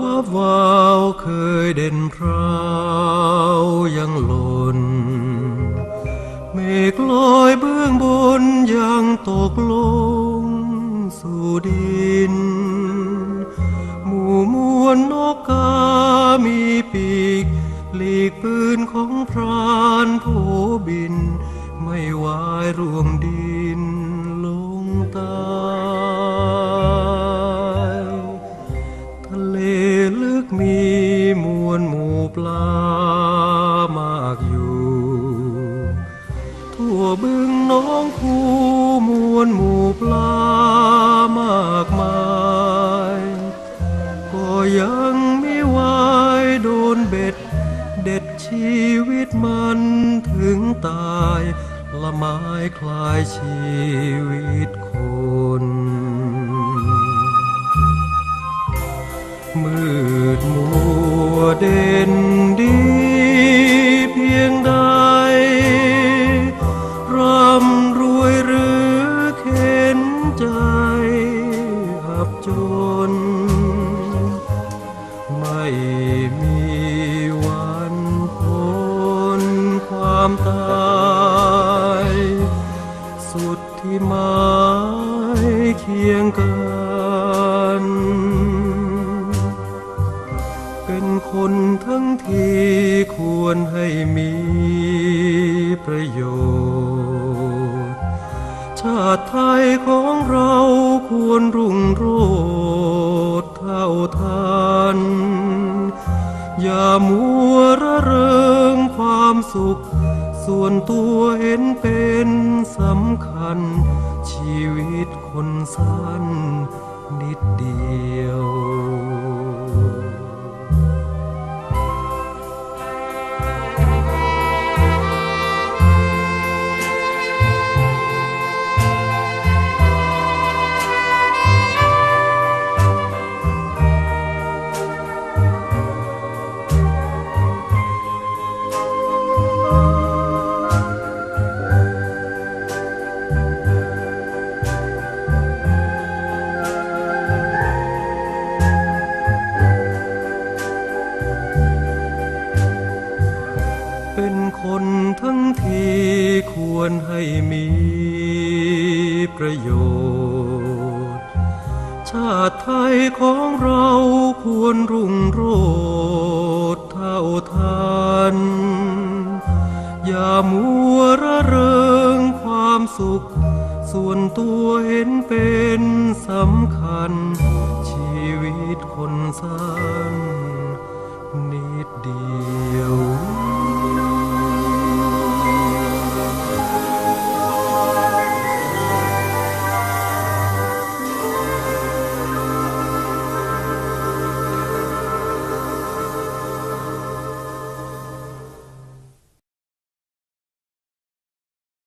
วัวาวเคยเด่นพราวยังหล่น เมฆลอยเบื้องบนยังตกลงสู่ดิน หมู่มวลนกกามีปีก หลีกปืนของพรานผู้บิน ไม่วายร่วงดินลงตาามากอยู่ ทั่วบึงน้องคูมวลหมู่ปลามากมาย ก็ยังไม่วายโดนเบ็ด เด็ดชีวิตมันถึงตายละไม้คลายชีวิตคนมืดมัวเด่นดี ม่มีวันพ้นความตาย สุดที่หมายเคียงกันเป็นคนทั้งที่ควรให้มีประโยชน์ ชาติไทยของเราควรรุ่งโรจ สุขส่วนตัวเห็นเป็นสำคัญ ชีวิตคนสั้นนิดเดียว เป็นคนทั้งทีควรให้มีประโยชน์ ชาติไทยของเราควรรุ่งโรจน์เท่าทัน อย่ามัวระเริงความสุข ส่วนตัวเห็นเป็นสำคัญ ชีวิตคนสั้น